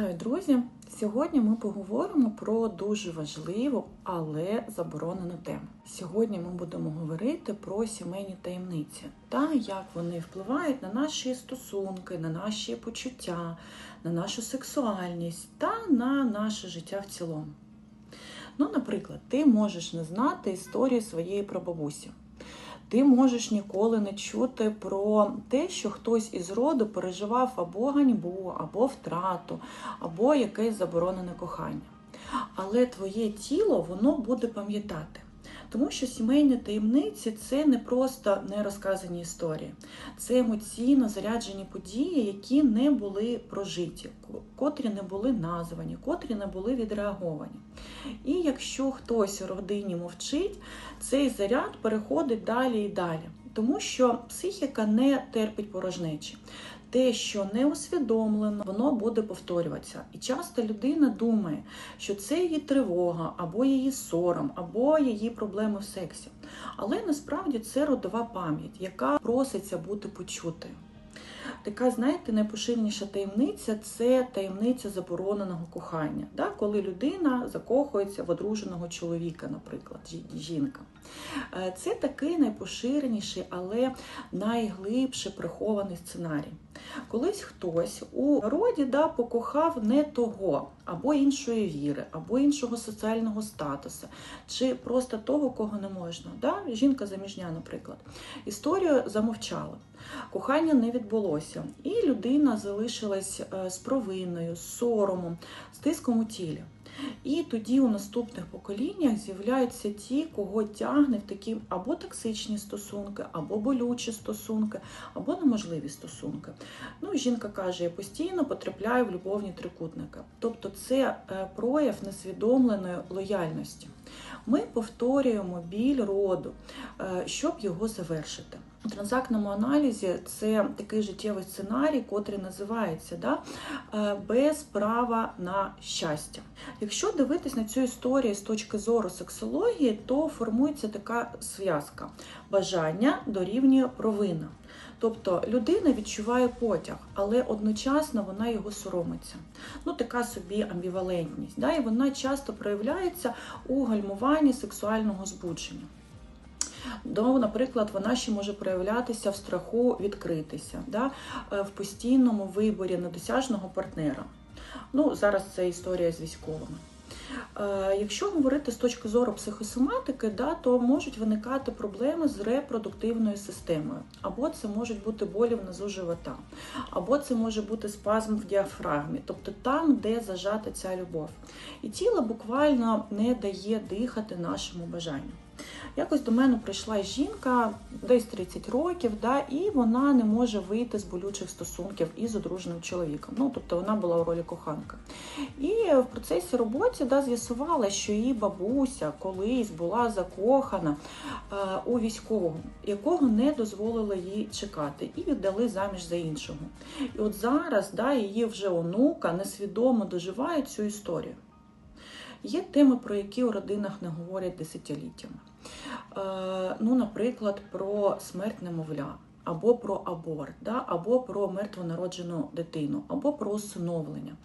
Вітаю, друзі! Сьогодні ми поговоримо про дуже важливу, але заборонену тему. Сьогодні ми будемо говорити про сімейні таємниці та як вони впливають на наші стосунки, на наші почуття, на нашу сексуальність та на наше життя в цілому. Ну, наприклад, ти можеш не знати історію своєї прабабусі. Ти можеш ніколи не чути про те, що хтось із роду переживав або ганьбу, або втрату, або якесь заборонене кохання. Але твоє тіло воно буде пам'ятати. Тому що сімейні таємниці це не просто нерозказані історії, це емоційно заряджені події, які не були прожиті, котрі не були названі, котрі не були відреаговані. І якщо хтось у родині мовчить, цей заряд переходить далі і далі. Тому що психіка не терпить порожнечі те, що не усвідомлено, воно буде повторюватися. І часто людина думає, що це її тривога, або її сором, або її проблеми в сексі. Але насправді це родова пам'ять, яка проситься бути почутою. Така, знаєте, найпоширеніша таємниця це таємниця забороненого кохання, да? коли людина закохується в одруженого чоловіка, наприклад, жінка. Е, це такий найпоширеніший, але найглибше прихований сценарій. Колись хтось у роді да, покохав не того, або іншої віри, або іншого соціального статусу, чи просто того, кого не можна. Да? Жінка заміжня, наприклад. Історію замовчала. Кохання не відбулося, і людина залишилась е, з провиною, з соромом, з тиском у тілі. І тоді у наступних поколіннях з'являються ті, кого тягне в такі або токсичні стосунки, або болючі стосунки, або неможливі стосунки. Ну, Жінка каже, я постійно потрапляю в любовні трикутники. Тобто це е, прояв несвідомленої лояльності. Ми повторюємо біль роду, е, щоб його завершити. У транзактному аналізі це такий життєвий сценарій, котрий називається да, е, без права на щастя. Якщо дивитись на цю історію з точки зору сексології, то формується така зв'язка: бажання дорівнює провина. Тобто людина відчуває потяг, але одночасно вона його соромиться. Ну, така собі амбівалентність. Да? І вона часто проявляється у гальмуванні сексуального збудження. До, наприклад, вона ще може проявлятися в страху відкритися, да? Е, в постійному виборі недосяжного партнера. Ну, Зараз це історія з військовими. Е, якщо говорити з точки зору психосоматики, да, то можуть виникати проблеми з репродуктивною системою, або це можуть бути болі внизу живота, або це може бути спазм в діафрагмі, тобто там, де зажата ця любов. І тіло буквально не дає дихати нашому бажанню. Якось до мене прийшла жінка десь 30 років, да, і вона не може вийти з болючих стосунків із одруженим чоловіком. Ну, тобто вона була у ролі коханка. І в процесі роботи да, з'ясувала, що її бабуся колись була закохана е, у військового, якого не дозволила їй чекати, і віддали заміж за іншого. І от зараз да, її вже онука несвідомо доживає цю історію. Є теми, про які у родинах не говорять десятиліттями. Е, ну, Наприклад, про смерть немовля, або про аборт, да? або про мертвонароджену дитину, або про усиновлення,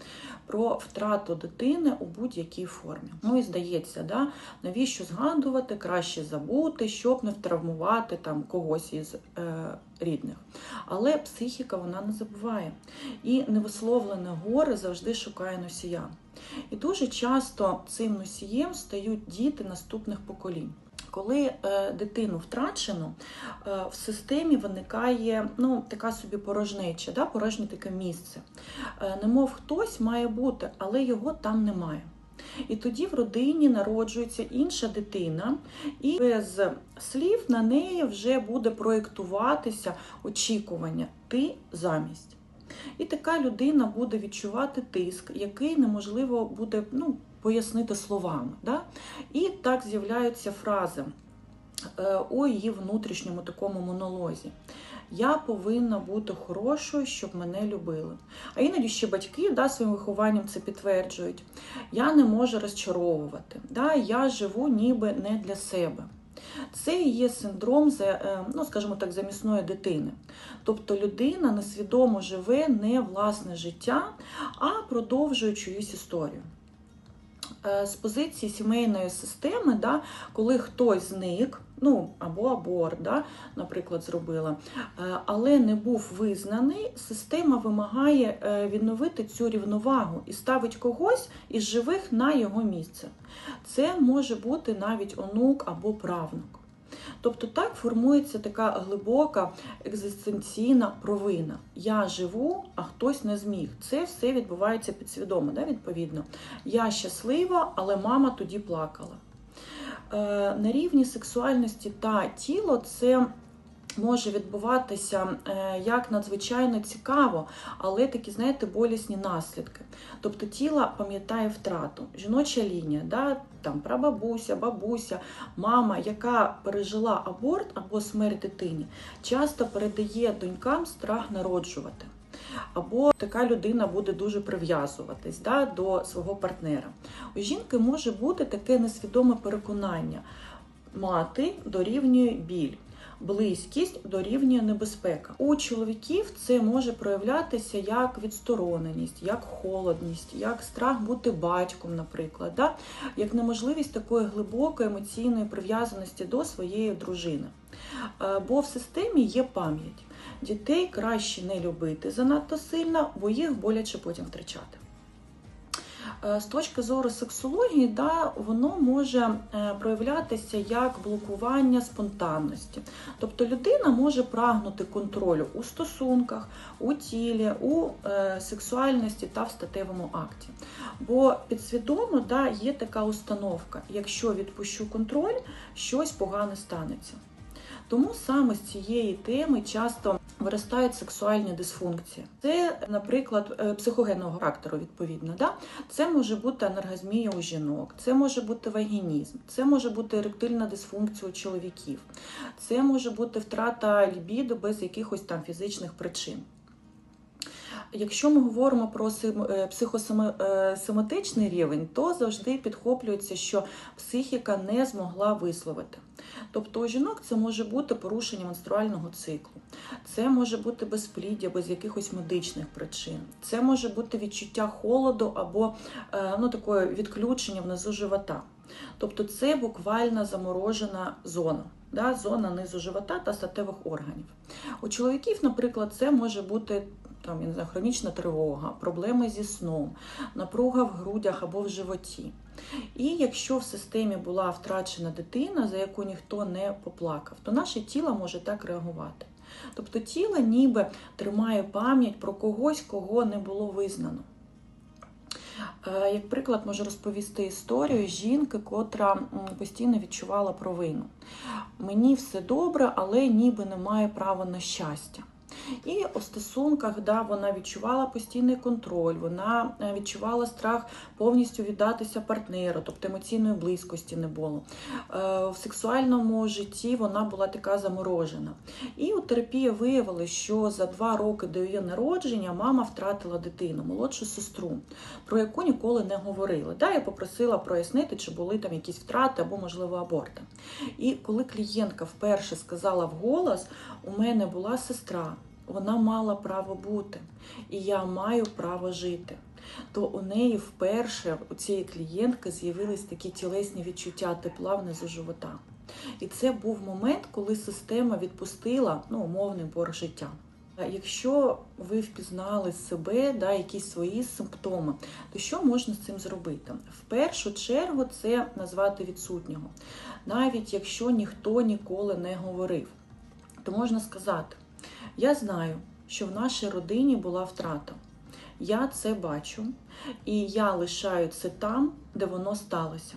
про втрату дитини у будь-якій формі. Ну і здається, да? навіщо згадувати, краще забути, щоб не втравмувати там когось із е, рідних. Але психіка вона не забуває. І невисловлене горе завжди шукає носія. І дуже часто цим носієм стають діти наступних поколінь. Коли е, дитину втрачено, е, в системі виникає ну, така собі порожнеча, да, порожнє таке місце. Е, немов хтось має бути, але його там немає. І тоді в родині народжується інша дитина, і без слів на неї вже буде проєктуватися очікування ти замість. І така людина буде відчувати тиск, який неможливо буде ну, пояснити словами. Да? І так з'являються фрази е, у її внутрішньому такому монолозі. Я повинна бути хорошою, щоб мене любили. А іноді ще батьки да, своїм вихованням це підтверджують. Я не можу розчаровувати. Да, Я живу ніби не для себе. Це є синдром, е, ну, скажімо так, замісної дитини. Тобто людина несвідомо живе не власне життя, а продовжує чиюсь історію. Е, з позиції сімейної системи, да, коли хтось зник, ну або аборт, да, наприклад, зробила, е, але не був визнаний, система вимагає е, відновити цю рівновагу і ставить когось із живих на його місце. Це може бути навіть онук або правнук. Тобто так формується така глибока екзистенційна провина. Я живу, а хтось не зміг. Це все відбувається підсвідомо, да, відповідно. Я щаслива, але мама тоді плакала. Е, на рівні сексуальності та тіло це може відбуватися е, як надзвичайно цікаво, але такі, знаєте, болісні наслідки. Тобто тіло пам'ятає втрату. Жіноча лінія, да, там прабабуся, бабуся, мама, яка пережила аборт або смерть дитині, часто передає донькам страх народжувати. Або така людина буде дуже прив'язуватись да, до свого партнера. У жінки може бути таке несвідоме переконання: мати дорівнює біль близькість дорівнює небезпека. У чоловіків це може проявлятися як відстороненість, як холодність, як страх бути батьком, наприклад, да? як неможливість такої глибокої емоційної прив'язаності до своєї дружини. Е, бо в системі є пам'ять. Дітей краще не любити занадто сильно, бо їх боляче потім втрачати. Е, з точки зору сексології, да, воно може е, проявлятися як блокування спонтанності. Тобто людина може прагнути контролю у стосунках, у тілі, у е, сексуальності та в статевому акті. Бо підсвідомо да, є така установка: якщо відпущу контроль, щось погане станеться. Тому саме з цієї теми часто виростають сексуальні дисфункції. Це, наприклад, е, психогенного характеру, відповідно. Да? Це може бути анергазмія у жінок, це може бути вагінізм, це може бути еректильна дисфункція у чоловіків, це може бути втрата лібіду без якихось там фізичних причин. Якщо ми говоримо про е, психосоматичний рівень, то завжди підхоплюється, що психіка не змогла висловити. Тобто у жінок це може бути порушення менструального циклу, це може бути безпліддя без якихось медичних причин, це може бути відчуття холоду або е, ну, такое відключення внизу живота. Тобто це буквально заморожена зона, да, зона низу живота та статевих органів. У чоловіків, наприклад, це може бути там, я не знаю, хронічна тривога, проблеми зі сном, напруга в грудях або в животі. І якщо в системі була втрачена дитина, за яку ніхто не поплакав, то наше тіло може так реагувати. Тобто тіло ніби тримає пам'ять про когось, кого не було визнано. Е, як приклад, можу розповісти історію жінки, котра постійно відчувала провину. Мені все добре, але ніби немає права на щастя. І у стосунках да, вона відчувала постійний контроль, вона е, відчувала страх повністю віддатися партнеру, тобто емоційної близькості не було. Е, в сексуальному житті вона була така заморожена. І у терапії виявили, що за два роки до її народження мама втратила дитину, молодшу сестру, про яку ніколи не говорили. Да, Я попросила прояснити, чи були там якісь втрати або, можливо, аборти. І коли клієнтка вперше сказала вголос, у мене була сестра вона мала право бути, і я маю право жити. То у неї вперше у цієї клієнтки з'явились такі тілесні відчуття тепла внизу живота. І це був момент, коли система відпустила ну, умовний борг життя. Якщо ви впізнали себе, да, якісь свої симптоми, то що можна з цим зробити? В першу чергу це назвати відсутнього. Навіть якщо ніхто ніколи не говорив, то можна сказати: я знаю, що в нашій родині була втрата. Я це бачу, і я лишаю це там, де воно сталося.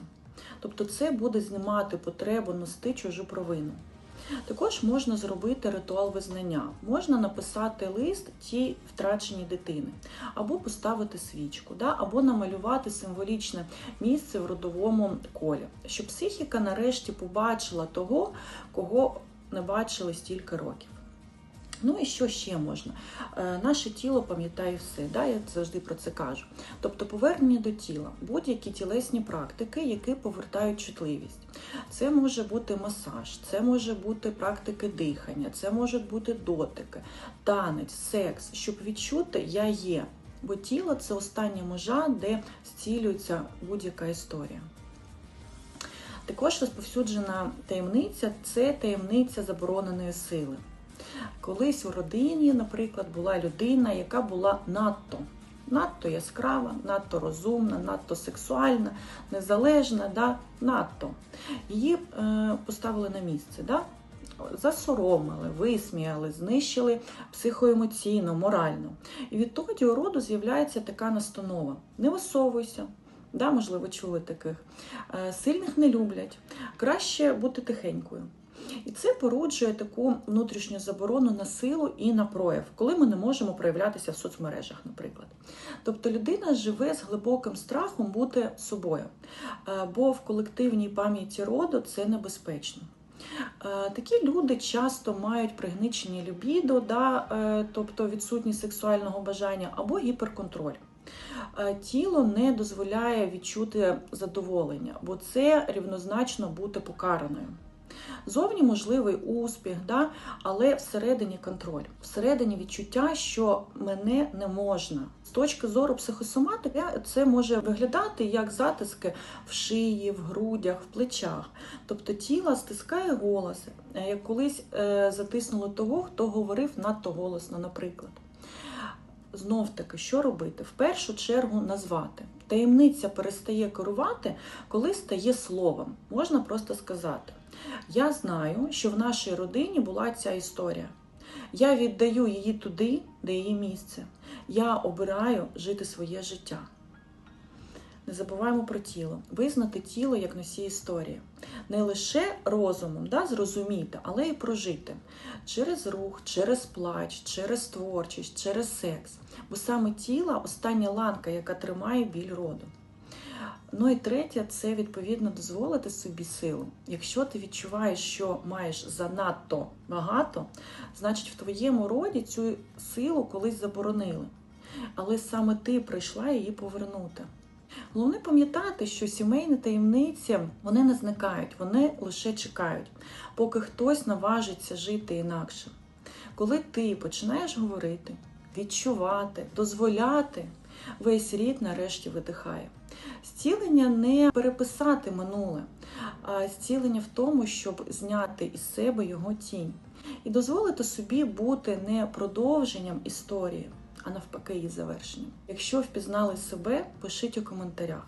Тобто, це буде знімати потребу нести чужу провину. Також можна зробити ритуал визнання, можна написати лист тій втраченій дитини, або поставити свічку, да? або намалювати символічне місце в родовому колі, щоб психіка нарешті побачила того, кого не бачили стільки років. Ну і що ще можна? Е, наше тіло пам'ятає все, да? я завжди про це кажу. Тобто повернення до тіла, будь-які тілесні практики, які повертають чутливість. Це може бути масаж, це може бути практики дихання, це можуть бути дотики, танець, секс, щоб відчути я є. Бо тіло це остання межа, де зцілюється будь-яка історія. Також розповсюджена таємниця це таємниця забороненої сили. Колись у родині, наприклад, була людина, яка була надто надто яскрава, надто розумна, надто сексуальна, незалежна, да? надто. Її е, поставили на місце. Да? Засоромили, висміяли, знищили психоемоційно, морально. І відтоді у роду з'являється така настанова: не висовуйся, да, можливо, чули таких. Е, сильних не люблять, краще бути тихенькою. І це породжує таку внутрішню заборону на силу і на прояв, коли ми не можемо проявлятися в соцмережах, наприклад. Тобто людина живе з глибоким страхом бути собою, е, бо в колективній пам'яті роду це небезпечно. Е, такі люди часто мають пригничення лібідо, да, е, тобто відсутність сексуального бажання або гіперконтроль. Тіло не дозволяє відчути задоволення, бо це рівнозначно бути покараною. Зовні можливий успіх, да? але всередині контроль, всередині відчуття, що мене не можна. З точки зору психосоматики, це може виглядати як затиски в шиї, в грудях, в плечах. Тобто тіло стискає голос, е, як колись е, затиснуло того, хто говорив надто голосно, наприклад. Знов таки, що робити? В першу чергу назвати. Таємниця перестає керувати, коли стає словом. Можна просто сказати. Я знаю, що в нашій родині була ця історія. Я віддаю її туди, де її місце. Я обираю жити своє життя. Не забуваємо про тіло, визнати тіло як носій історії. Не лише розумом да, зрозуміти, але й прожити через рух, через плач, через творчість, через секс. Бо саме тіло остання ланка, яка тримає біль роду. Ну і третє, це відповідно дозволити собі силу. Якщо ти відчуваєш, що маєш занадто багато, значить в твоєму роді цю силу колись заборонили. Але саме ти прийшла її повернути. Головне пам'ятати, що сімейні таємниці вони не зникають, вони лише чекають, поки хтось наважиться жити інакше. Коли ти починаєш говорити, відчувати, дозволяти, весь рід нарешті видихає. Зцілення не переписати минуле, а зцілення в тому, щоб зняти із себе його тінь і дозволити собі бути не продовженням історії, а навпаки, її завершенням. Якщо впізнали себе, пишіть у коментарях.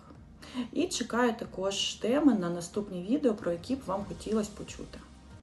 І чекаю також теми на наступні відео, про які б вам хотілося почути.